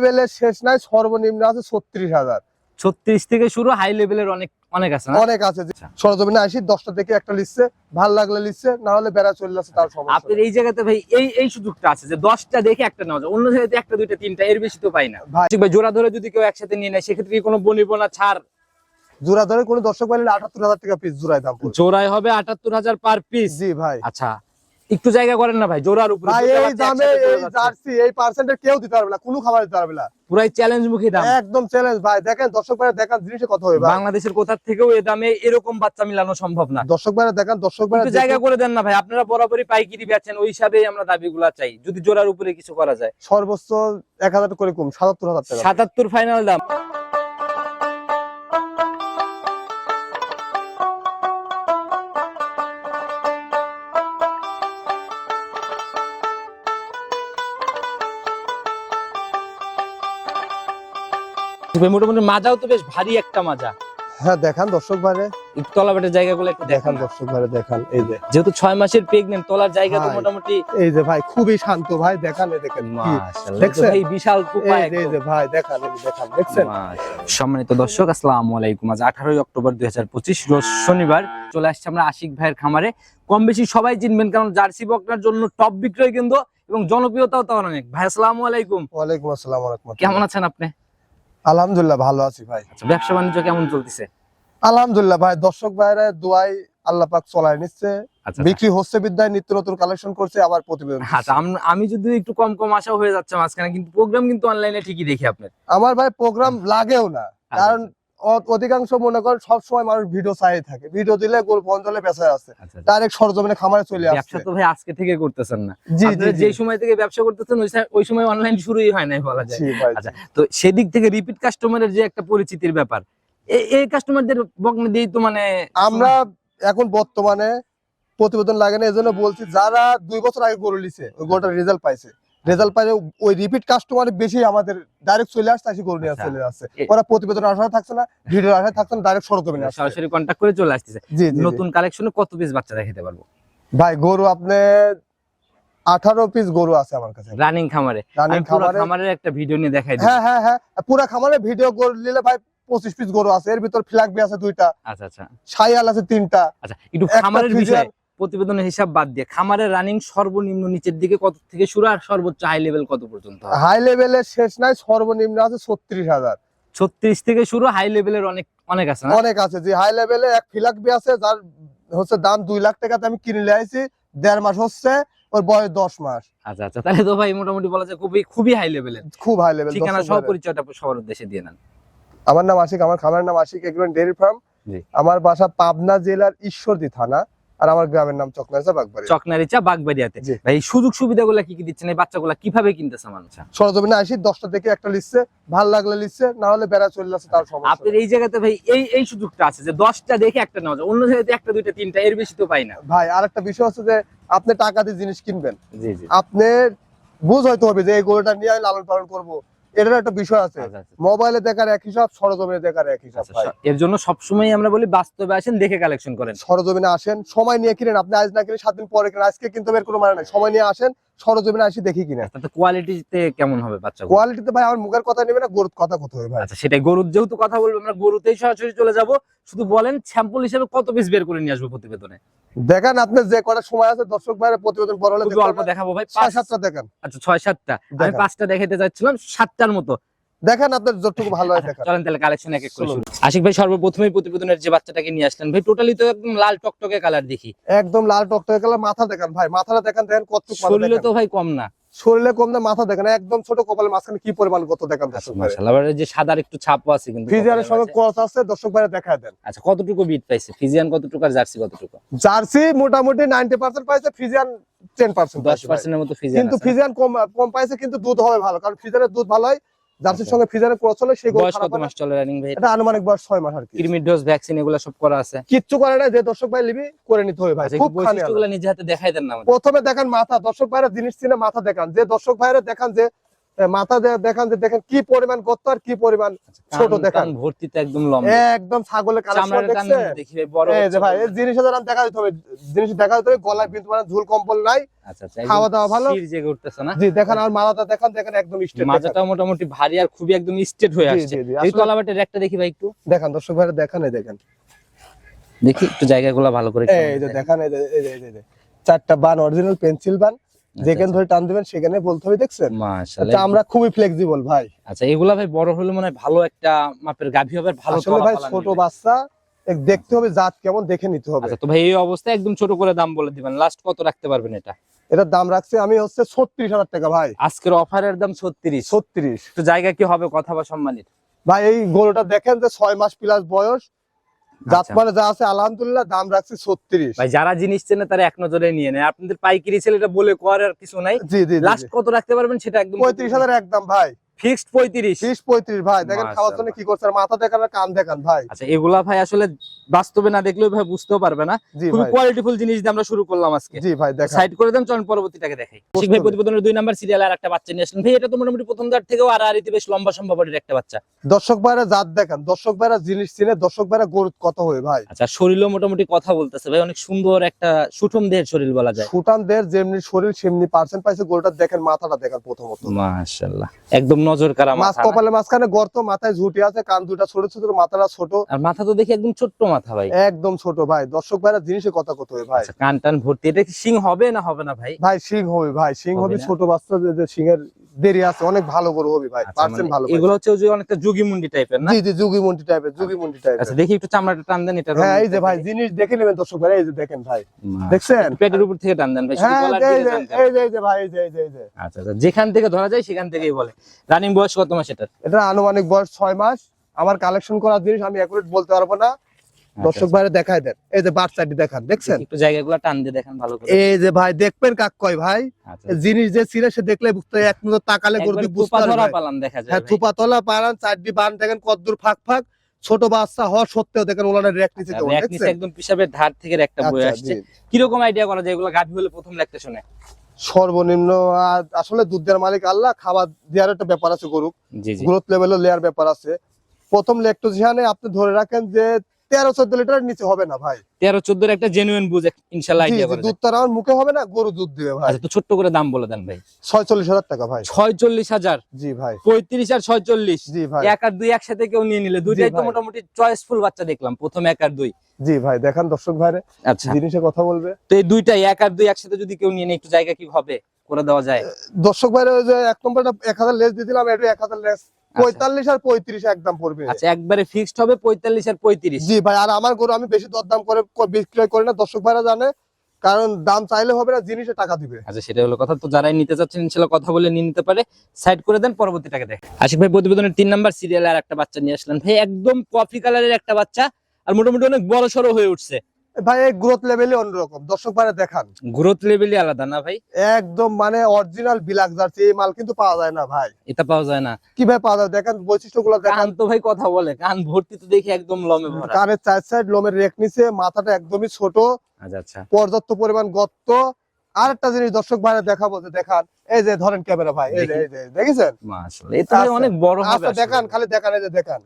লেভেলের শেষ নাই সর্বনিম্ন আছে ছত্রিশ হাজার। ছত্রিশ থেকে শুরু হাই লেভেলের অনেক অনেক আছে অনেক আছে। আচ্ছা। সরজমিনে আসি দশটা থেকে একটা লিখছে ভালো লাগলে লিখছে না হলে বেড়া চলে যাচ্ছে তার সমস্যা আপনার এই জায়গাতে ভাই এই এই সুযোগটা আছে যে দশটা দেখে একটা নেওয়া যায় অন্য জায়গাতে একটা দুইটা তিনটা এর বেশি তো পাই না। ভাই ভাই জোড়া ধরে যদি কেউ একসাথে নিয়ে নেয় সেক্ষেত্রে কি কোনো বনিবনা ছাড়? জোড়া ধরে কোনো দর্শক পাইলে আটাত্তর হাজার টাকা পিস জোড়ায় দাম। জোড়ায় হবে আটাত্তর হাজার পার পিস জি ভাই। আচ্ছা একটু জায়গা করেন না ভাই জোরার উপরে। ভাই এই দামে এই জার্সি এই পার্সেন্টের কেউ দিতে পারবে না কোনো খাবার দিতে পারবে না। পুরাই চ্যালেঞ্জ মুখী দাম। একদম চ্যালেঞ্জ ভাই দেখেন দর্শক ভাইরা দেখান জিনিসে কত হবে বাংলাদেশের কোথা থেকেও এ দামে এরকম বাচ্চা মিলানো সম্ভব না। দর্শক ভাইরা দেখান দর্শক ভাইরা একটু জায়গা করে দেন না ভাই আপনারা বরাবরই পাইকারি বেচেন ওই হিসাবেই আমরা দাবিগুলা চাই যদি জোড়ার উপরে কিছু করা যায়। সর্বোচ্চ এক হাজার করে কম সাতাত্তর হাজার টাকা। সাতাত্তর ফাইনাল দাম। মোটামুটি মাজাও তো বেশ ভারী একটা মাজা। হ্যাঁ দেখান দর্শক ভাইরে। তলাবাটের জায়গাগুলো একটু দেখান। দর্শক ভাইরে দেখান এই যে। যেহেতু ছয় মাসের প্রেগনেন্ট তলার জায়গা তো মোটামুটি এই যে ভাই খুবই শান্ত ভাই দেখান দেখেন মাশাআল্লাহ, ভাই বিশাল কুপা এই যে- এই ভাই দেখান এই দেখান দেখছেন? সম্মানিত দর্শক আসসালামু আলাইকুম। আজ আঠারোই অক্টোবর দুই হাজার পঁচিশ রোজ শনিবার চলে আসছে আমরা আশিক ভাইয়ের খামারে। কম বেশি সবাই চিনবেন কারণ জার্সি বকনার জন্য টপ বিক্রয় কেন্দ্র এবং জনপ্রিয়তাও তো অনেক। ভাই আসসালামু আলাইকুম। ওয়ালাইকুম আসসালাম ওয়া রাহমাতুল্লাহ। কেমন আছেন আপনি? আলহামদুলিল্লাহ ভালো আছি ভাই। আচ্ছা, ব্যবসা বাণিজ্য কেমন চলতেছে? আলহামদুলিল্লাহ ভাই দর্শক ভাইরা দোয়াই আল্লাহ পাক চলায় নিচ্ছে। আচ্ছা বিক্রি হচ্ছে বিদ্যায় নিত্য নতুন কালেকশন করছে আবার প্রতিবেদন আচ্ছা আমি যদি একটু কম কম আশা হয়ে যাচ্ছে মাঝখানে কিন্তু প্রোগ্রাম কিন্তু অনলাইনে ঠিকই দেখি আপনার। আমার ভাই প্রোগ্রাম লাগেও না। আচ্ছা, কারণ অধিকাংশ মনে করেন সব সময় মানুষ ভিডিও চাই থাকে। ভিডিও দিলে গরু পঞ্চলে পেছায় আছে। আচ্ছা, আচ্ছা। ডাইরেক্ট সরজমিনে খামারে চলে আসছে। ব্যবসা তো ভাই আজকে থেকে করতেছেন না। জি যে সময় থেকে ব্যবসা করতেছেন ওই সময় অনলাইন শুরুই হয় নাই বলা যায়। আচ্ছা তো সেদিক থেকে রিপিট কাস্টমারের যে একটা পরিচিতির ব্যাপার এই কাস্টমারদের বকনে দিয়েই তো মানে আমরা এখন বর্তমানে প্রতিবেদন লাগে না এজন্য বলছি যারা দুই বছর আগে গরু লিছে ওই গরুটার রেজাল্ট পাইছে। রেজাল্ট পাইলে ওই রিপিট কাস্টমার বেশি আমাদের ডাইরেক্ট চলে আসছে আসি গরু নিয়ে আচ্ছা। চলে আসছে। ওরা প্রতিবেদন আশায় থাকছে না ভিডিও আশায় থাকছে না ডাইরেক্ট সরজমিনে আসছে। সরাসরি কন্ট্যাক্ট করে চলে আসতেছে। জি জি নতুন কালেকশনে কত পিস বাচ্চা দেখাতে পারব? ভাই গরু আপনি আঠারো পিস গরু আছে আমার কাছে। রানিং খামারে। রানিং খামারে খামারের একটা ভিডিও নিয়ে দেখাই হ্যাঁ হ্যাঁ হ্যাঁ। পুরা খামারে ভিডিও নিলে ভাই পঁচিশ পিস গরু আছে। এর ভিতর ফ্ল্যাগ বি আছে দুইটা। আচ্ছা আচ্ছা। আছে তিনটা। আচ্ছা একটু খামারের বিষয়ে প্রতিবেদনের হিসাব বাদ দিয়ে খামারের রানিং সর্বনিম্ন নিচের দিকে কত থেকে শুরু আর সর্বোচ্চ হাই লেভেল কত পর্যন্ত? হাই লেভেলের শেষ নাই সর্বনিম্ন আছে ছত্রিশ হাজার। ছত্রিশ থেকে শুরু হাই লেভেলের অনেক অনেক আছে অনেক আছে যে হাই লেভেলে এক ফিলাক বি আছে যার হচ্ছে দাম দুই লাখ টাকাতে আমি কিনে নিয়ে আইছি দেড় মাস হচ্ছে ওর বয়স দশ মাস। আচ্ছা আচ্ছা তাহলে তো ভাই মোটামুটি বলা যায় খুবই খুবই হাই লেভেলের খুব হাই লেভেল ঠিকানা সহ পরিচয়টা সবার উদ্দেশ্যে দিয়ে নেন। আমার নাম আশিক আমার খামারের নাম আশিক এগ্রোন ডেয়ারি ফার্ম। আমার বাসা পাবনা জেলার ঈশ্বরদী থানা। আর আমার গ্রামের নাম চকনাইসা বাগবাড়ি চকনারিচা বাগবাড়িয়াতে। ভাই সুযোগ সুবিধাগুলো কি কি দিচ্ছেন? এই বাচ্চাগুলো কীভাবে কিনতেছে মানুষ? সরজমিনে আসি দশটা থেকে একটা লিখছে ভালো লাগলে লিখছে না হলে বেড়া চলে যাচ্ছে তার সমস্যা আপনার এই জায়গাতে ভাই এই এই সুযোগটা আছে যে দশটা দেখে একটা নেওয়া যায় অন্য জায়গাতে একটা দুইটা তিনটা এর বেশি তো পাই না। ভাই আর একটা বিষয় হচ্ছে যে আপনি টাকা দিয়ে জিনিস কিনবেন। জি জি। আপনি বুঝ হয়তো হবে যে এই গরুটা নিয়ে আমি লালন পালন করব। এটার একটা বিষয় আছে। আচ্ছা, আচ্ছা। মোবাইলে দেখার এক হিসাব সরজমিনে দেখার এক হিসাব আচ্ছা, এর জন্য সবসময় আমরা বলি বাস্তবে আসেন দেখে কালেকশন করেন। সরজমিনে আসেন সময় নিয়ে কিনেন। আপনি আজ না কিনে সাত দিন পরে কিনেন। আজকে কিন্তু এর কোনো মানে নাই। সময় নিয়ে আসেন সরজমিনে আসি দেখি কিনা। কোয়ালিটিতে কেমন হবে বাচ্চা কোয়ালিটিতে ভাই আমার মুখের কথা নেবে না গরুর কথা কত হবে ভাই। আচ্ছা সেটাই। গরুর যেহেতু কথা বলব আমরা গরুতেই সরাসরি চলে যাব। শুধু বলেন স্যাম্পল হিসেবে কত পিস বের করে নিয়ে আসব প্রতিবেদনে? দেখেন আপনার যে কটা সময় আছে দর্শক ভাইয়ের প্রতিবেদন বড় হলে অল্প দেখাবো ভাই ছয় পাঁচ- সাতটা দেখেন। আচ্ছা ছয় সাতটা। আমি পাঁচটা দেখাতে চাচ্ছিলাম সাতটার মতো। দেখেন আপনার যতটুকু ভালো হয় আচ্ছা, দেখেন। চলেন তাহলে কালেকশন এক এক করে শুরু। আশিক ভাই সর্বপ্রথমেই প্রতিবেদনের যে বাচ্চাটাকে নিয়ে আসলেন ভাই টোটালি তো একদম লাল টকটকে কালার দেখি। একদম লাল টকটকে কালার মাথা দেখেন ভাই মাথাটা দেখেন দেখেন কত শরীরে তো ভাই কম না। শরীরে কম না মাথা দেখেন একদম ছোট কপালের মাঝখানে কি পরিমাণ কত দেখেন আচ্ছা মাশাআল্লাহ যে সাদার একটু ছাপও আছে কিন্তু কপালের সঙ্গে। ক্রস আছে দর্শক ভাইরা দেখায় দেন। আচ্ছা কতটুকু বিট পাইছে? ফিজিয়ান কতটুকু আর জার্সি কতটুকু? জার্সি মোটামুটি নাইনটি পার্সেন্ট পাইছে ফিজিয়ান টেন পার্সেন্ট দশ পার্সেন্টের মতো ফিজিয়ান কিন্তু ফিজিয়ান কম কম পাইছে কিন্তু দুধ হবে ভালো কারণ ফিজিয়ানের দুধ ভালো হয় জার্সির আচ্ছা। সঙ্গে ফ্রিজারে ক্রস হলে সেই বয়স কত মাস চলে রানিং ভাই? এটা আনুমানিক বয়স ছয় মাস আর কি। ক্রিমি ডোজ ভ্যাকসিন এগুলো সব করা আছে। কিচ্ছু করে না যে দর্শক ভাই লিবি করে নিতে হবে ভাই। আচ্ছা খুব বৈশিষ্ট্যগুলো নিজে হাতে দেখাই দেন না প্রথমে দেখান মাথা দর্শক ভাইরা জিনিস চিনে মাথা দেখান। যে দর্শক ভাইরা দেখান যে মাথা দেখান যে দেখেন কি পরিমাণ গর্ত আর কি পরিমাণ ছোট দেখান। ভর্তিতে একদম লম্বা। একদম ছাগলের কালেকশন চামড়ার কান দেখছেন? দেখি ভাই এই যে ভাই এই জিনিসের দ্বারা দেখা দিতে হবে জিনিস দেখা দিতে হবে গলায় কিন্তু মানে ঝুল কম্বল নাই। আচ্ছা আচ্ছা খাওয়া দাওয়া ভালো। জেগে উঠতেছে না? জি দেখেন আর মাথাটা দেখান দেখেন একদম স্ট্রেট মোটামুটি ভারী আর খুবই একদম স্ট্রেট হয়ে আসছে। এই তলাবাটের একটা দেখি ভাই একটু। দেখান দর্শক ভাইরা দেখান এই দেখেন। দেখি একটু জায়গাগুলো ভালো করে এই যে দেখান এই যে এই যে, এই যে, এই যে। চারটা বান অরিজিনাল পেন্সিল বান। আচ্ছা, যেখানে ধরে টান দিবেন সেখানে বলতে হবে দেখছেন? মাশাআল্লাহ আচ্ছা, আমরা খুবই ফ্লেক্সিবল ভাই। আচ্ছা এগুলা ভাই বড় হলে মনে ভালো একটা মাপের গাভী হবে ভালো আসলে ভাই ছোট বাচ্চা দেখতে হবে জাত কেমন দেখে নিতে হবে। আচ্ছা তো ভাই এই অবস্থায় একদম ছোট করে দাম বলে দিবেন। লাস্ট কত রাখতে পারবেন এটা? এটার দাম রাখছি আমি হচ্ছে ছত্রিশ হাজার টাকা ভাই। আজকের অফারের দাম ছত্রিশ। ছত্রিশ। তো জায়গা কি হবে কথা বা সম্মানিত ভাই এই গরুটা দেখেন যে ছয় মাস প্লাস বয়স জাত আচ্ছা। মানে যা আছে আলহামদুলিল্লাহ দাম রাখছি ছত্রিশ। ভাই যারা জিনিস চেনে তারা এক নজরে নিয়ে নেয়। আপনাদের পাইকারি ছেলে এটা বলে করার কিছু নাই। জি জি লাস্ট কত রাখতে পারবেন সেটা একদম পঁয়ত্রিশ হাজার একদম ভাই। ফিক্সড পঁয়ত্রিশ। ফিক্সড পঁয়ত্রিশ ভাই। দেখেন খাওয়ার জন্য কি করছে মাথা দেখান কান দেখান ভাই। আচ্ছা এগুলা ভাই আসলে বাস্তবে না দেখলেও ভাই বুঝতেও পারবে না। খুবই কোয়ালিটিফুল জিনিস দিয়ে আমরা শুরু করলাম আজকে। জি ভাই দেখান। সাইড করে দেন চলুন পরবর্তীটাকে দেখাই। ঠিক ভাই প্রতিবেদনের দুই নাম্বার সিরিয়াল আর একটা বাচ্চা নিয়ে আসলেন। ভাই এটা তো মোটামুটি প্রথম দার থেকেও আর আরিতে বেশ লম্বা সম্ভবের একটা বাচ্চা। দর্শক ভাইরা জাত দেখেন। দর্শক ভাইরা জিনিস চিনে দর্শক ভাইরা গরু কত হবে ভাই। আচ্ছা শরীরও মোটামুটি কথা বলতেছে ভাই। অনেক সুন্দর একটা সুঠম দেহের শরীর বলা যায়। সুটানদের যেমনি শরীর সেমনি পার্সেন্ট পাইছে। গরুটা দেখেন মাথাটা দেখেন প্রথমত। মাশাআল্লাহ। একদম নজর কারা মাছ মাথা কপালে মাঝখানে গর্ত মাথায় ঝুটি আছে কান দুটা ছোট ছোট মাথাটা ছোট। আর মাথা তো দেখি একদম ছোট্ট মাথা। ভাই? একদম ছোট ভাই। দর্শক ভাইরা জিনিসে কথা কত হবে ভাই? আচ্ছা কান টান ভর্তি। এটা কি সিং হবে না হবে না ভাই? ভাই সিং হবে ভাই। সিং হবে ছোট বাচ্চা যে- যে সিংহের দেরি আছে অনেক ভালো গরু হবে ভাই। আচ্ছা, পার্সেন্ট মানে ভালো এগুলো হচ্ছে ওই যে অনেকটা যুগি মুন্ডি টাইপের না? জি জি যুগি মন্ডি টাইপের যুগি মন্ডি টাইপের। আচ্ছা দেখি একটু চামড়াটা টান দেন এটা হ্যাঁ এই যে ভাই জিনিস দেখে নেবেন দর্শক ভাই এই যে দেখেন ভাই। দেখছেন? পেটের উপর থেকে টান দেন ভাই শুধু হ্যাঁ গলার এই দিকে যে টান দেন। এই যে এই যে ভাই এই যে এই যে আচ্ছা আচ্ছা যেখান থেকে ধরা যায় সেখান থেকেই বলে। রানিং বয়স কত মাস এটার? এটা আনুমানিক বয়স ছয় মাস। আমার কালেকশন করার জিনিস আমি একুরেট বলতে পারব না। আচ্ছা, দর্শক ভাইরা দেখায় দেন। এই যে বাচ্চাটি দেখান দেখছেন? একটু জায়গাগুলো টান দিয়ে দেখেন ভালো করে। এই যে ভাই দেখবেন কাক কয় ভাই? আচ্ছা। জিনিস যে ছিঁড়ে সে দেখলে বুঝতে এক নজর তাকালে গরু বুঝতে পারবে। পালান দেখা যায় হ্যাঁ থুপা তলা পারান চারটি বান দেখেন কদ্দুর ফাঁক ফাঁক। ছোট বাচ্চা হওয়া সত্ত্বেও দেখেন ওনার রেক নিচে কেমন নিচে দেখছেন? একদম পিসাবের ধার থেকে একটা বই আচ্ছা, আসছে। জি। কীরকম আইডিয়া করা যায় এগুলো? গাভী হলে প্রথম লাগতে শুনে। সর্বনিম্ন আসলে দুধ দেওয়ার মালিক আল্লাহ খাবার দেওয়ার একটা ব্যাপার আছে গরু গ্রোথ লেভেলও লেয়ার ব্যাপার আছে। প্রথম লেকটোজিয়ানে আপনি ধরে রাখেন যে তেরো চোদ্দ লিটার নিচে হবে না ভাই। তেরো চোদ্দোর একটা জেনুইন বুঝ ইনশাল্লাহ দুধ তার আমার মুখে হবে না গরু দুধ দিবে ভাই। আচ্ছা তো ছোট্ট করে দাম বলে দেন ভাই। ছয়চল্লিশ হাজার টাকা ভাই। ছয়চল্লিশ হাজার? জি ভাই। পঁয়ত্রিশ আর ছয়চল্লিশ? জি ভাই। এক আর দুই একসাথে কেউ নিয়ে নিলে দুইটাই তো মোটামুটি চয়েসফুল বাচ্চা দেখলাম প্রথম এক আর দুই। জি ভাই দেখান দর্শক ভাইরে। আচ্ছা। জিনিসে কথা বলবে? তো এই দুইটাই এক আর দুই একসাথে যদি কেউ নিয়ে নেয় একটু জায়গা কি হবে? করে দেওয়া যায়। দর্শক ভাইরে ওই যে এক নম্বরটা এক হাজার লেস দিয়ে দিলাম এটা এক হাজার লেস পঁয়তাল্লিশ আর পঁয়ত্রিশ একদম পড়বে। আচ্ছা একবারে ফিক্সড হবে পঁয়তাল্লিশ আর পঁয়ত্রিশ। জি ভাই আর আমার গরু আমি বেশি দরদাম করে বিক্রয় করি না দর্শক ভাইরা জানে। কারণ দাম চাইলে হবে না জিনিসে টাকা দিবে। আচ্ছা সেটা হলো কথা। তো যারাই নিতে চাচ্ছেন ইনশাল্লাহ কথা বলে নিয়ে নিতে পারে। সাইড করে দেন পরবর্তীটাকে দেখ আশিক ভাই প্রতিবেদনের তিন নাম্বার সিরিয়ালে আর একটা বাচ্চা নিয়ে আসলেন। ভাই একদম কফি কালারের একটা বাচ্চা আর মোটামুটি অনেক বড় সড়ো হয়ে উঠছে। ভাই গ্রোথ লেভেলই অন্যরকম। দর্শক ভাইরা দেখান। গ্রোথ লেভেলই আলাদা না ভাই? একদম মানে অরিজিনাল বিলাক জার্সি এই মাল কিন্তু পাওয়া যায় না ভাই। এটা পাওয়া যায় না। কীভাবে পাওয়া যায়? দেখেন বৈশিষ্ট্যগুলো দেখান। তো ভাই কথা বলে কান ভর্তি তো দেখি একদম লমে ভরা। কানের চার সাইড লোমের রেক নিচে মাথাটা একদমই ছোট। আচ্ছা আচ্ছা। পর্যাপ্ত পরিমাণ গর্ত। আর একটা জিনিস দর্শক ভাইরা দেখাবো যে দেখান। এই যে ধরেন ক্যামেরা ভাই এই যে দেখেছেন? মাশাআল্লাহ এটা আচ্ছা। অনেক বড় হবে আচ্ছা দেখান খালি দেখান এই যে দেখান।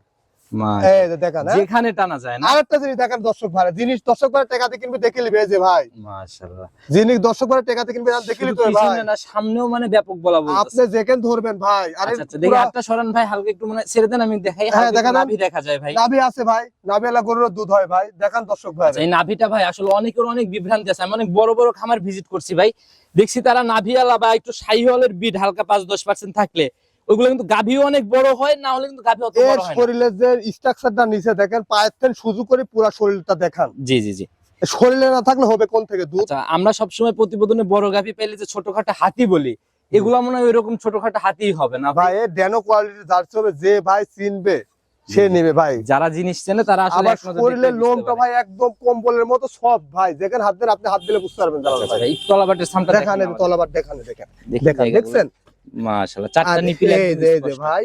এই যে দেখান হ্যাঁ? যেখানে টানা যায় না? আর জিনিস দেখেন দর্শক ভাইরা জিনিস দর্শক ভাইরা টেকাতে কিনবে দেখে লিবে যে ভাই। মাশাআল্লাহ। জিনিস দর্শক ভাইরা টেকাতে কিনবে আর দেখে শুধু ভাই। না সামনেও মানে ব্যাপক বলা আপনি যেখানে ধরবেন ভাই আরে আচ্ছা আচ্ছা দেখি সরান ভাই হালকা একটু মানে ছেড়ে দেন আমি দেখাই হ্যাঁ, হালকা একটু দেখা দেন। নাভি দেখা যায় ভাই। নাভি আছে ভাই নাভিওয়ালা গরুর দুধ হয় ভাই দেখান দর্শক ভাই। আচ্ছা, এই নাভিটা ভাই আসলে অনেকের অনেক বিভ্রান্তি আছে আমি অনেক বড় বড় খামার ভিজিট করছি ভাই। দেখছি তারা নাভিয়ালা বা একটু সাইহলের বিট হালকা পাঁচ দশ পার্সেন্ট থাকলে। ওইগুলো কিন্তু গাভিও অনেক বড় হয় না হলে কিন্তু গাভি অত বড় হয় না। শরীরের যে স্ট্রাকচারটা নিচে দেখেন পায়ের থেকে সুজু করে পুরো শরীরটা দেখান। জি জি জি। শরীরে না থাকলে হবে কোন থেকে? দুধ? আচ্ছা আমরা সবসময় প্রতিবেদনে বড় গাভি পেলে যে ছোটখাটো হাতি বলি এগুলো মনে হয় ওইরকম ছোটখাটো হাতিই হবে না ভাই? ড্যানো কোয়ালিটির জার্সি হবে যে ভাই চিনবে সে। নেবে ভাই। যারা জিনিস চেনে তারা আসলে শরীরের লোমটা ভাই একদম কম্বলের মতো সব ভাই। যেখানে হাত দেন আপনি হাত দিলে বুঝতে পারবেন আচ্ছা, জালাল আচ্ছা, ভাই ভাই, তলাবাটের সামটা দেখান দেখান তলাবার দেখান দেখেন। দেখি দেখান। দেখছেন? মাশাআল্লাহ চারটা নিপিল। ভাই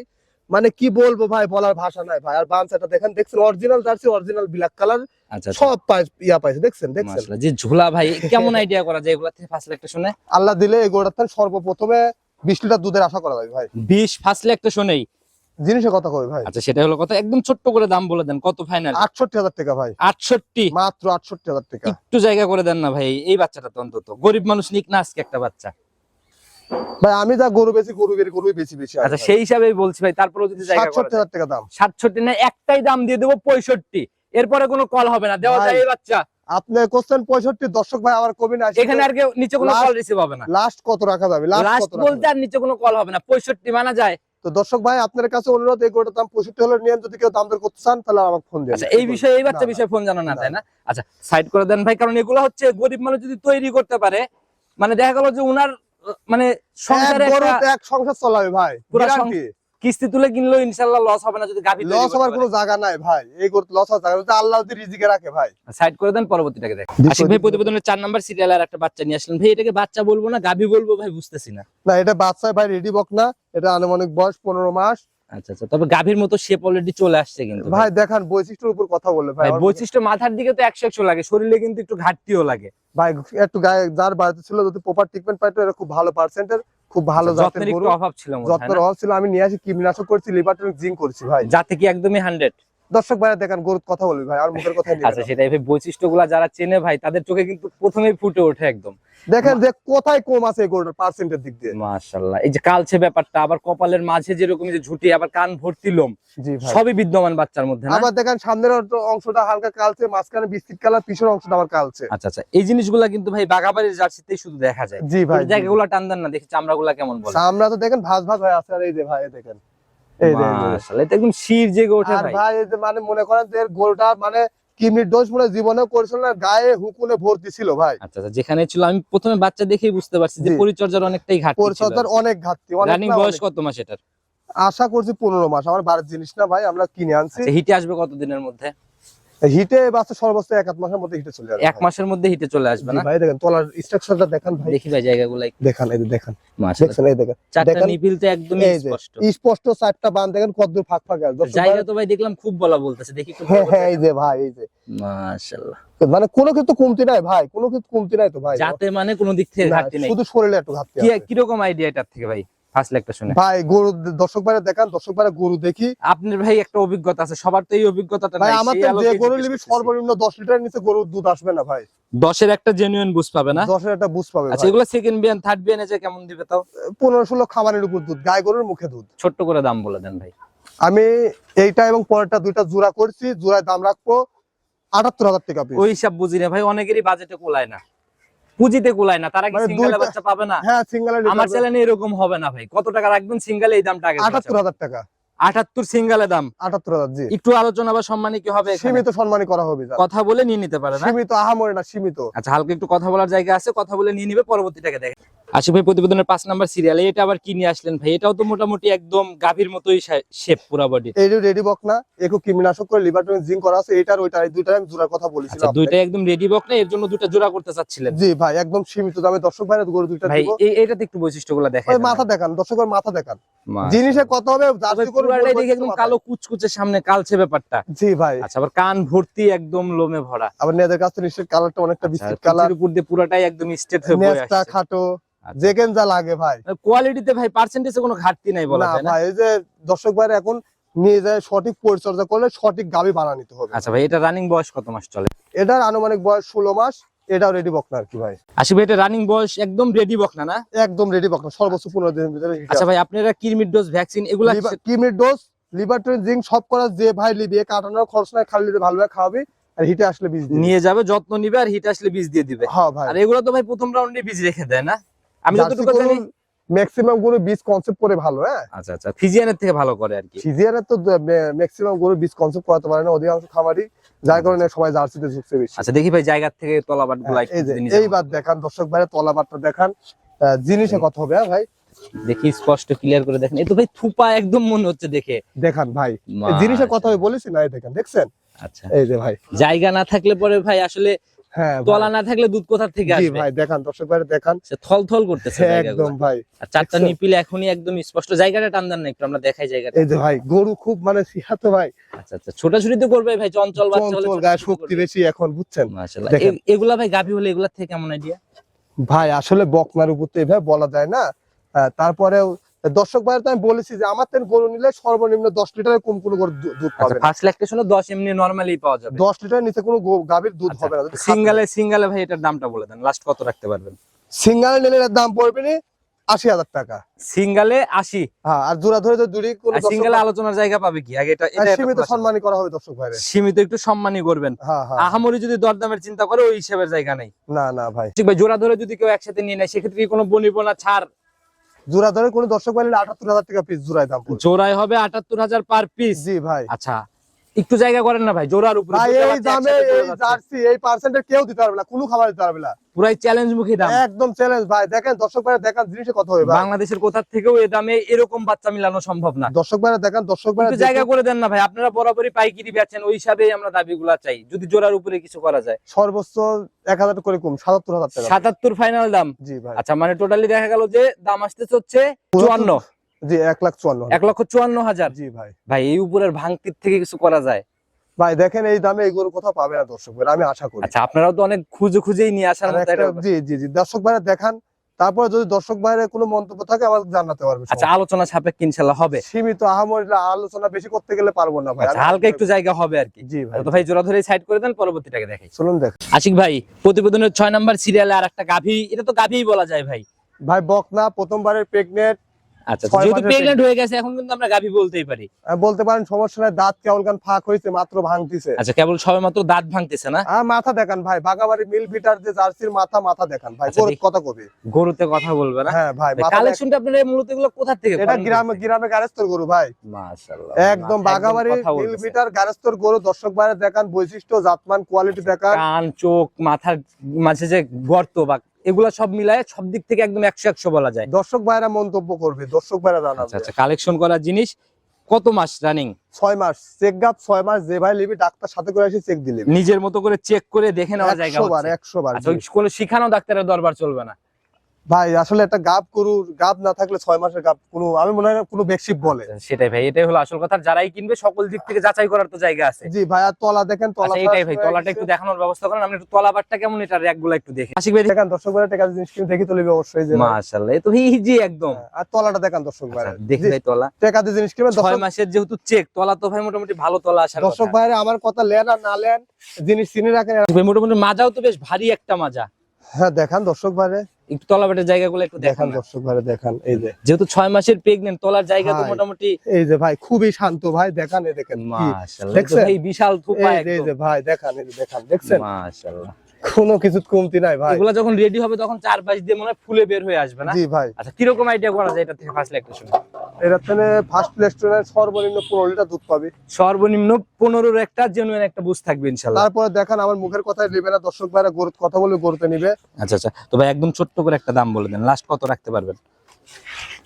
মানে কি বলব ভাই বলার ভাষা নাই ভাই আর বাঞ্চাটা দেখেন দেখছেন original Jersey original black colour আচ্ছা সব পাই ইয়া পাইছে দেখছেন দেখছেন। মাশাআল্লাহ যে ঝোলা ভাই কেমন আইডিয়া করা যায় এগুলা থেকে ফার্স্ট একটা শুনে? আল্লাহ দিলে এই সর্বপ্রথমে বিশ লিটার দুধের আশা করা যায় ভাই। বিশ ফাসলে একটা শোনেই? জিনিসের কথা কই ভাই? আচ্ছা সেটা হলো কথা একদম ছোট্ট করে দাম বলে দেন কত ফাইনাল আটষট্টি হাজার টাকা ভাই। আটষট্টি? মাত্র আটষট্টি হাজার টাকা। একটু জায়গা করে দেন না ভাই এই বাচ্চাটা তো অন্তত। গরিব মানুষ নিক না আজকে একটা বাচ্চা। ভাই আমি যা গরু বেশি গরু বেশি গরু বেশি বেশি আচ্ছা সেই হিসাবেই বলছি ভাই তারপরেও যদি জায়গা টাকা দাম। সাতষট্টি না একটাই দাম দিয়ে দেবো পঁয়ষট্টি। এরপরে কোনো কল হবে না দেওয়া যায় এই বাচ্চা। আপনি কোশ্চেন পঁয়ষট্টি দর্শক ভাই কবি না এখানে আর কেউ নিচে কোনো কল রিসিভ হবে না। লাস্ট কত রাখা যাবে? লাস্ট বলতে আর নিচে কোনো কল হবে না পঁয়ষট্টি মানা যায়। তো দর্শক ভাই আপনার কাছে অনুরোধ এই গরুটার দাম পঁয়ষট্টি হলে নিয়ে যদি কেউ দাম দর করতে চান তাহলে আমাকে ফোন দিন আচ্ছা এই বিষয়ে এই বাচ্চা। বিষয়ে ফোন জানা না তাই না। আচ্ছা সাইড করে দেন ভাই কারণ এগুলো হচ্ছে গরিব মানুষ যদি তৈরি করতে পারে মানে দেখা গেল যে উনার মানে সংসারে এক সংসার চলাবে ভাই কিস্তি তুলে কিনলো ইনশাল্লাহ লস হবে না যদি গাভী লস হওয়ার কোনো জায়গা নাই ভাই এই করতে লস হওয়ার জায়গা আল্লাহ যদি রিজিকে রাখে ভাই। সাইড করে দেন পরবর্তীটাকে দেখ আশিক ভাই প্রতিবেদনের চার নাম্বার সিরিয়াল আর একটা বাচ্চা নিয়ে আসলেন। ভাই এটাকে বাচ্চা বলব না গাভী বলব ভাই বুঝতেছি না। না এটা বাচ্চা ভাই রেডি বক না এটা আনুমানিক বয়স পনেরো মাস। আচ্ছা আচ্ছা। তবে গাভীর মতো শেপ অলরেডি চলে আসছে কিন্তু ভাই দেখেন বৈশিষ্ট্যের উপর কথা বললে ভাই। বৈশিষ্ট্য মাথার দিকে তো একশো একশো লাগে শরীরে কিন্তু একটু ঘাটতিও লাগে। ভাই একটু গায়ে যার বাড়িতে ছিল যদি প্রপার ট্রিটমেন্ট পাইতো এটা খুব ভালো পার্সেন্টের খুব ভালো আচ্ছা, জাতের গরু। অভাব ছিল যত্নের অভাব ছিল আমি নিয়ে আসি কীটনাশক করছি লিভার জিঙ্ক করছি ভাই। যাতে কি একদমই হান্ড্রেড দর্শক ভাইরা দেখেন গরুর কথা বলবি ভাই আর মুখের কথা আচ্ছা সেটাই ভাই বৈশিষ্ট্যগুলা যারা চেনে ভাই তাদের চোখে কিন্তু প্রথমেই ফুটে ওঠে একদম। দেখেন যে কোথায় কম আছে এই গরুটার পার্সেন্টের দিক দিয়ে। মাশাল্লাহ এই যে কালছে ব্যাপারটা আবার কপালের মাঝে যেরকম যে ঝুটি আবার কান ভর্তি লোম জি ভাই। সবই বিদ্যমান বাচ্চার মধ্যে না? আবার দেখেন সামনের অংশটা হালকা কালচে মাঝখানে বিস্কিট কালার পিছনের অংশটা আবার কালচে। আচ্ছা আচ্ছা এই জিনিসগুলা কিন্তু ভাই বাগাবাড়ির জার্সিতেই শুধু দেখা যায়। জি ভাই। জায়গাগুলো টান দেন না দেখি চামড়াগুলা কেমন বলে। আমরা তো দেখেন ভাজ ভাজ হয়ে আছে আর এই যে ভাই দেখেন। মাশাআল্লাহ এটা একদম শির জেগে ওঠে ভাই। ভাই মানে মনে করেন যে এর গরুটা মানে কিডনির ডোজ মনে হয় করেছিল না গায়ে হুকুনে ভর্তি ছিল ভাই। আচ্ছা আচ্ছা যেখানে ছিল আমি প্রথমে বাচ্চা দেখেই বুঝতে পারছি যে পরিচর্যার অনেকটাই ঘাটতি পরিচর্যার অনেক ঘাটতি অনেক রানিং বয়স। কত মাস এটার? আশা করছি পনেরো মাস আমার বাড়ির জিনিস না ভাই আমরা কিনে আনছি। আচ্ছা হিটে আসবে কতদিনের মধ্যে? হিটে বাচ্চা সর্বোচ্চ এক আধ মাসের মধ্যে হিটে চলে যাবে এক মাসের মধ্যে হিটে চলে আসবে না? ভাই দেখেন তলার স্ট্রাকচারটা দেখেন ভাই। দেখি ভাই জায়গাগুলো দেখান এই দেখেন। এই দেখেন। চারটা নিপিল তো যে স্পষ্ট। স্পষ্ট চারটা বান দেখেন কতদূর ফাঁক ফাঁক আছে। জায়গা তো ভাই দেখলাম খুব বলা বলতেছে দেখি হ্যাঁ হ্যাঁ এই যে ভাই এই যে। মাশাআল্লাহ। মানে কোনো কিছু কমতি নাই ভাই কোনো কিছু কমতি নাই তো ভাই। যাতে মানে কোনো দিক থেকে ঘাটতি নেই। শুধু শরীরে একটু ঘাটতি কি। কীরকম আইডিয়া এটার থেকে ভাই? ফার্স্ট একটা শুনে। ভাই গরু দর্শক ভাইরা দেখান দর্শক ভাইরা গরু দেখি। আপনার ভাই একটা অভিজ্ঞতা আছে সবার তো এই অভিজ্ঞতাটা নাই আমার যে গরু নিবি সর্বনিম্ন দশ লিটারের নিচে গরুর দুধ আসবে না ভাই। একটা জেনুইন বুঝ পাবে না? একটা বুঝ পাবে আচ্ছা এগুলো সেকেন্ড বিয়ান থার্ড বিয়ানে যে কেমন দিবে তাও? খাবারের উপর দুধ গায়ে গরুর মুখে দুধ। ছোট্ট করে দাম বলে দেন ভাই। আমি এইটা এবং পরেরটা দুইটা জোড়া করছি জোড়ায় দাম রাখব আটাত্তর হাজার টাকা piece। ওই হিসাব বুঝি না ভাই অনেকেরই বাজেটে কোলায় না। পুঁজিতে কুলায় না তারা কি মানে বাচ্চা পাবে না। হ্যাঁ সিঙ্গেল আমার চ্যানেলে এরকম হবে না ভাই। কত টাকা রাখবেন? সিঙ্গেলে এই দামটা আগে আটাত্তর হাজার টাকা। আটাত্তর সিঙ্গেলে দাম। আটাত্তর হাজার জি। একটু আলোচনা বা সম্মানী কি হবে সীমিত সম্মানী করা হবে কথা বলে নিয়ে নিতে পারে না? সীমিত আহামরে না সীমিত। আচ্ছা হালকা একটু কথা বলার জায়গা আছে কথা বলে নিয়ে নিবে পরবর্তীটাকে দেখে আশিক ভাই প্রতিবেদনের পাঁচ নাম্বার সিরিয়ালে এটা আবার কি নিয়ে আসলেন ভাই? এটাও তো মোটামুটি একদম গাভীর মতোই শেপ পুরা বডি এই রেডি বক না একটু কীটনাশক করে লিভারটন জিঙ্ক করা আছে এইটার ওইটার এই দুইটার আমি জোড়ার কথা আচ্ছা বলেছিলাম দুইটা একদম রেডি বক না এর জন্য দুইটা জোড়া করতে চাচ্ছিলেন? জি ভাই একদম সীমিত দামে দর্শক ভাইরা গরু দুইটা ভাই দিব। এই এটাতে একটু বৈশিষ্ট্যগুলো দেখেন ওই মাথা দেখান দর্শকের মাথা দেখান। জিনিসের কত হবে জার্সি বৈশিষ্ট্য দেখে একদম কালো কুচকুচে সামনে কালছে ব্যাপারটা। জি ভাই। আচ্ছা আবার কান ভর্তি একদম লোমে ভরা। আবার নেদের কাছ থেকে নিশ্চয়ই কালারটা অনেকটা আচ্ছা, বিস্কিট কালার উপর দিয়ে পুরাটাই একদম স্টেট হয়ে বয়ে নেস্তা খাটো আচ্ছা। যেকেন যা লাগে ভাই। কোয়ালিটিতে ভাই পার্সেন্টেজে কোনো ঘাটতি নাই বলা যায় না? ভাই এই যে দর্শক ভাইরা এখন নিয়ে যায় সঠিক পরিচর্যা করলে সঠিক গাবি বানা নিতে হবে। আচ্ছা ভাই এটা রানিং বয়স কত মাস চলে? এটার আনুমানিক বয়স ষোলো মাস এটাও রেডি বকনা আর কি ভাই। আশি ভাই এটা রানিং বয়স একদম রেডি বক না? না একদম রেডি বকনা সর্বোচ্চ পনেরো দিনের ভিতরে আচ্ছা ভাই আপনারা কিরমির ডোজ ভ্যাকসিন এগুলা লিভার- কিমির ডোজ লিভারটন জিঙ্ক সব করা যে ভাই লিবি এ কাটানোর খরচ নাই খালি ভালোভাবে খাওয়াবি আর হিটে আসলে বীজ নিয়ে যাবে যত্ন নিবে আর হিট আসলে বীজ দিয়ে দিবে। হ্যাঁ ভাই। আর এগুলো তো ভাই প্রথম রাউন্ডে বীজ রেখে দেয় না? আমি যতটুকু জানি ম্যাক্সিমাম গরু বীজ কনসেপ্ট করে ভালো হ্যাঁ? আচ্ছা আচ্ছা। ফিজিয়ানের থেকে ভালো করে আর কি। সিজিয়ারের তো ম্যাক্সিমাম গরু বীজ কনসেপ্ট করাতে পারে না অধিকাংশ খামারই। যার কারণে সবাই জার্সিতে ঝুঁকছে বেশি। আচ্ছা দেখি ভাই জায়গা থেকে তলাবাটগুলা এই যে এইবার দেখান দর্শক ভাইরা তলাবারটা দেখান। জিনিসে কথা হবে হ্যাঁ ভাই? দেখি স্পষ্ট ক্লিয়ার করে দেখেন। এই তো ভাই থুপা একদম মনে হচ্ছে দেখে। দেখান ভাই। এই জিনিসের কথা বলেছি না এই দেখেন দেখছেন? আচ্ছা। এই যে ভাই। জায়গা না থাকলে পরে ভাই আসলে হ্যাঁ ভাই। তলা না থাকলে দুধ কোথা থেকে আসবে? ভাই দেখান দর্শক ভাইরা দেখান। থল থল করতেছে হ্যাঁ, একদম ভাই। আর চারটা? নিপিল এখনই একদম স্পষ্ট। জায়গাটা টান দেন না একটু আমরা দেখাই জায়গাটা। এই যে ভাই গরু খুব মানে সিহাতে ভাই। আচ্ছা আচ্ছা ছোটাছুটি তো করবে ভাই চঞ্চল বাচ্চা হলে চঞ্চল গায়ে শক্তি বেশি এখন বুঝছেন? মাশাআল্লাহ। এগুলা ভাই গাভী হলে এগুলা থেকে কেমন আইডিয়া ভাই আসলে বকনার উপর তো এভাবে বলা যায় না। তারপরেও দর্শক ভাইয়ের তো আমি বলেছি যে আমার থেকে গরু নিলে সর্বনিম্ন দশ লিটারের কম কোনো গরু দুধ পাবে আচ্ছা ফার্স্ট ল্যাকটেশনে 10 এমনি নরমালি পাওয়া যাবে। দশ লিটারের নিচে কোনো গাভীর দুধ হবে না। সিঙ্গেলে সিঙ্গেলে ভাই এটার দামটা বলে দেন লাস্ট কত রাখতে পারবেন? সিঙ্গাল নিলে এর দাম পড়বে নি আশি হাজার টাকা। সিঙ্গেলে 80 হ্যাঁ আর জোড়া ধরে যদি দুটি কোনো সিঙ্গেলে আলোচনার জায়গা পাবে কি? আগে এটা হ্যাঁ, সীমিত। সম্মানই করা হবে দর্শক সীমিত একটু সম্মানই করবেন। হ্যাঁ। আহামরি যদি দরদামের চিন্তা করে ওই হিসাবের জায়গা নেই। না না ভাই। ঠিক ভাই জোড়া ধরে যদি কেউ একসাথে নিয়ে নেয় সেক্ষেত্রে কি কোনো বনিবনা ছাড় জোড়া ধরে কোনো দর্শক বললে আটাত্তর হাজার টাকা পিস জোড়ায় দাম জোড়ায় হবে আটাত্তর হাজার পার পিস জি ভাই। আচ্ছা একটু জায়গা করেন না ভাই জোরার উপরে। ভাই এই দামে এই জার্সি এই পার্সেন্টের কেউ দিতে পারবে না কোনো খাবার দিতে পারবে না। পুরাই চ্যালেঞ্জ মুখী দাম। একদম চ্যালেঞ্জ ভাই দেখেন দর্শক ভাই দেখেন জিনিসে কত হবে বাংলাদেশের কোথা থেকেও এই দামে এরকম বাচ্চা মিলানো সম্ভব না। দর্শক ভাই দেখেন দর্শক ভাই একটু জায়গা করে দেন না ভাই আপনারা বরাবরই পাইকারি বেচেন ওই হিসাবেই আমরা দাবিগুলা চাই যদি জোড়ার উপরে কিছু করা যায়। সর্বোচ্চ এক হাজার করে কম সাতাত্তর হাজার টাকা। সাতাত্তর ফাইনাল দাম। জি ভাই। আচ্ছা মানে টোটালি দেখা গেল যে দাম আসতেছে হচ্ছে চুয়ান্ন। জি এক লাখ চুয়ান্ন এক লক্ষ চুয়ান্ন হাজার? জি ভাই। ভাই এই উপরের ভাঙতির থেকে কিছু করা যায়? ভাই দেখেন এই দামে এই কোথাও পাবে না দর্শক ভাই আমি আশা করি। আচ্ছা আপনারাও তো অনেক খুঁজে খুঁজেই নিয়ে আসার জি জি জি দর্শক ভাইরা দেখান। তারপরে যদি দর্শক ভাইয়ের কোনো মন্তব্য থাকে আমাকে জানাতে পারবে আচ্ছা আলোচনা সাপেক্ষে ইনশাল্লাহ হবে। সীমিত আহামরি আলোচনা বেশি করতে গেলে পারব না ভাই। আচ্ছা হালকা একটু জায়গা হবে আর কি। জি ভাই। তো ভাই জোড়া ধরে সাইড করে দেন পরবর্তীটাকে দেখাই। চলুন দেখ। আশিক ভাই প্রতিবেদনের ছয় নাম্বার সিরিয়ালে আর একটা গাভী এটা তো গাভীই বলা যায় ভাই। ভাই বকনা প্রথমবারের প্রেগনেন্ট আচ্ছা যেহেতু মাসের প্রেগনেন্ট হয়ে গেছে এখন কিন্তু আমরা গাভী বলতেই পারি। বলতে পারেন সমস্যা নাই দাঁত কেবল গান ফাঁক হয়েছে মাত্র ভাঙতিছে। আচ্ছা কেবল সবে মাত্র দাঁত ভাঙতেছে না? আর মাথা দেখান ভাই বাগাবাড়ি মিল ভিটার যে জার্সির মাথা মাথা দেখান ভাই আচ্ছা, কথা কবি। গরুতে কথা বলবে না? হ্যাঁ ভাই কালেকশনটা আপনারা মূলত এগুলো কোথা থেকে এটা গ্রামে গ্রামে গারেস্তর গরু ভাই। মাশাআল্লাহ একদম বাগাবাড়ি মিল। ভিটার গারেস্তর গরু দর্শক বাইরে দেখান বৈশিষ্ট্য জাতমান কোয়ালিটি দেখান। কান চোখ মাথার মাঝে যে গর্ত বা এগুলা সব মিলায় সব দিক থেকে একদম একশো একশো বলা যায়। দর্শক ভাইরা মন্তব্য করবে দর্শক ভাইরা আচ্ছা জানাবে। আচ্ছা কালেকশন করা জিনিস কত মাস রানিং ছয় মাস চেক গাপ ছয় মাস যে ভাই লিবি ডাক্তার সাথে করে এসে চেক দিলে। নিজের মতো করে চেক করে দেখে নেওয়া যায় একশো বার একশো বার আচ্ছা কোনো শিখানো ডাক্তারের দরবার চলবে না। ভাই আসলে একটা গাব গরুর গাব না থাকলে ছয় মাসের গাব কোনো আমি মনে হয় না কোনো বেকশিপ বলে। সেটাই ভাই এটাই হলো আসল কথা। যারাই কিনবে সকল দিক থেকে যাচাই করার তো জায়গা আছে। জি ভাই আর তলা দেখেন তলা আচ্ছা এটাই ভাই তলাটা একটু দেখানোর ব্যবস্থা করেন। আপনি একটু তলাবারটা কেমন এটা র্যাকগুলো একটু দেখে আশিক ভাই দেখেন দর্শক ভাইরা টাকা জিনিস কিনে দেখি তুলিবে অবশ্যই যে মাশাআল্লাহ এ তো ইজি একদম। হ্যাঁ, আর তলাটা দেখান দর্শক আচ্ছা, দেখি ভাই তলা। টাকা দিয়ে জিনিস কিনবেন ছয় মাসের যেহেতু চেক তলা তো ভাই মোটামুটি ভালো তলা আসার দর্শক ভাইরা আমার কথা লেন আর না লেন জিনিস চিনে রাখেন। ভাই মোটামুটি মাজাও তো বেশ ভারী একটা মাজা। হ্যাঁ দেখান দর্শক ভাইরা। একটু তলাবাটের জায়গাগুলো একটু দেখান দর্শক ভাই দেখান। এই যে। যেহেতু ছয় মাসের প্রেগনেন্ট তলার জায়গা তো মোটামুটি এই যে ভাই খুবই শান্ত ভাই দেখান এই দেখেন? মাশাআল্লাহ এই বিশাল থোপা এই যে- ভাই দেখান এই দেখান দেখছেন? মাশাআল্লাহ। কোনো কিছু কমতি নাই ভাই। এগুলা যখন রেডি হবে তখন চার পাঁচ দিয়ে মনে ফুলে বের হয়ে আসবে না? জি ভাই। আচ্ছা কীরকম আইডিয়া করা যায় এটা থেকে ফার্স্ট একটা শুনে এর থেকে ফার্স্ট রেস্টুরেন্ট সর্বনিম্ন পনেরো লিটার দুধ পাবে। সর্বনিম্ন পনেরোর একটা জেনুইন একটা বুঝ থাকবে ইনশাল্লাহ তারপরে দেখান আমার মুখের কথাই নেবে না দর্শক ভাইরা গরুর কথা বলে গরুতে নিবে। আচ্ছা আচ্ছা। তো ভাই একদম ছোট্ট করে একটা দাম বলে দেন লাস্ট কত রাখতে পারবেন? এটা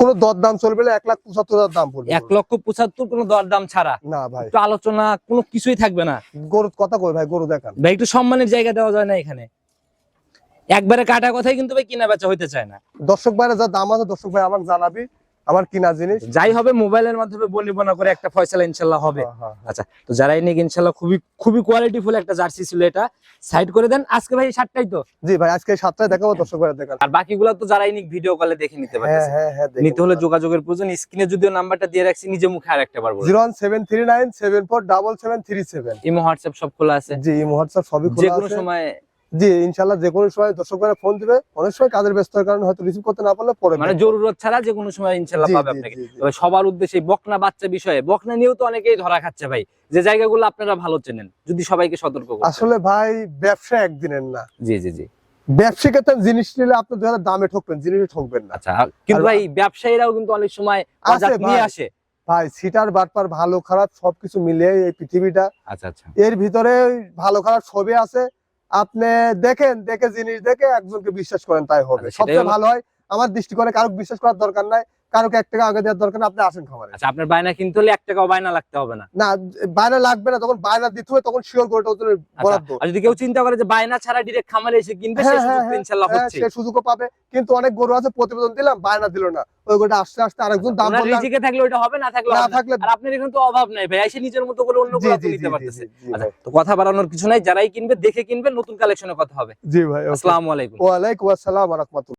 কোনো দর চলবে না এক লাখ পঁচাত্তর হাজার দাম পড়বে। এক লক্ষ পঁচাত্তর কোনো দর দাম ছাড়া। না ভাই। একটু আলোচনা কোনো কিছুই থাকবে না। গরুর কথা কই ভাই গরু দেখান। ভাই একটু সম্মানের জায়গা দেওয়া যায় না এখানে। একবারে কাটা কথাই কিন্তু ভাই কিনা বেচা হইতে চায় না। দর্শক ভাইরা যা দাম আছে দর্শক ভাই আমাকে জানাবি। আমার কিনা জিনিস? যাই হবে মোবাইলের মাধ্যমে বনিবনা করে একটা ফয়সালা ইনশাল্লাহ হবে। হ্যাঁ, হ্যাঁ, হ্যাঁ। আচ্ছা তো যারাই নিক ইনশাল্লাহ খুবই খুবই কোয়ালিটিফুল একটা জার্সি ছিল এটা। সাইড করে দেন আজকে ভাই সাতটাই তো। জি ভাই আজকে সাতটায় দেখাবো দর্শক দেখান। আর বাকিগুলো তো যারাই নিক ভিডিও কলে দেখে নিতে হ্যাঁ নিতে হলে যোগাযোগের প্রয়োজন। স্ক্রিনে যদিও নাম্বারটা দিয়ে রাখছি নিজে মুখে আর একটা বলব zero one seven three nine seven four double seven three seven. Imo WhatsApp সব খোলা আছে। জি ইমো হোয়াটসঅ্যাপ সবই খোলা যে কোনো সময় জি ইনশাল্লাহ যে কোনো সময় দর্শক ভাইরা ফোন দিবে। অনেক সময় কাজের ব্যস্ততার কারণে হয়তো রিসিভ করতে না পারলে পরে মানে জরুরত ছাড়া যে কোনো সময় ইনশাল্লাহ পাবে আপনাকে। তবে সবার উদ্দেশ্যে বকনা বাচ্চা বিষয়ে বকনা নিয়েও তো অনেকেই ধরা খাচ্ছে ভাই। যে জায়গাগুলো আপনারা ভালো চেনেন যদি সবাইকে সতর্ক করেন আসলে ভাই ব্যবসা একদিনের না। জি জি জি। ব্যবসায়িক একটা জিনিস নিলে আপনি হাজার দামে ঠকবেন জিনিসে ঠকবেন না। আচ্ছা কিন্তু ভাই ব্যবসায়ীরাও কিন্তু অনেক সময় নিয়ে আসে। ভাই সিটার বাটপার ভালো খারাপ সবকিছু মিলিয়ে এই পৃথিবীটা। আচ্ছা আচ্ছা। এর ভিতরে ভালো খারাপ সবই আছে। আপনি দেখেন দেখে জিনিস দেখে একজনকে বিশ্বাস করেন তাই হবে। আচ্ছা, সবচেয়ে ভালো হয় আমার দৃষ্টিকোণে কারও বিশ্বাস করার দরকার নাই। কারোকে এক টাকা আগে দেওয়ার দরকার আপনি আসেন খামারে। আচ্ছা আপনার বায়না কিনতে হলে এক টাকাও বায়না লাগতে হবে না? না বায়না লাগবে না তখন বায়না দিতে হবে তখন শিওর করে ওদের আচ্ছা, বরাদ্দ। আর যদি কেউ চিন্তা করে যে বায়না ছাড়া ডিরেক্ট খামারে এসে কিনবে সে হ্যাঁ, সুযোগ হ্যাঁ, হ্যাঁ, হচ্ছে সে সুযোগও পাবে কিন্তু অনেক গরু আছে প্রতিবেদন দিলাম বায়না দিল না। ওই গরুটা আস্তে আস্তে আরেকজন দাম ওনার বললাম। রিজিকে থাকলে ওটা হবে না থাকলে না থাকলে আর আপনার এখানে তো অভাব নাই ভাই এসে নিজের মতো করে অন্য জি নিতে পারতেছে আচ্ছা তো কথা বাড়ানোর কিছু নাই যারাই কিনবে দেখে কিনবে নতুন কালেকশনে কথা হবে। জি ভাই আসসালামু আলাইকুম। ওয়ালাইকুম আসসালাম রহমতুল্লাহ।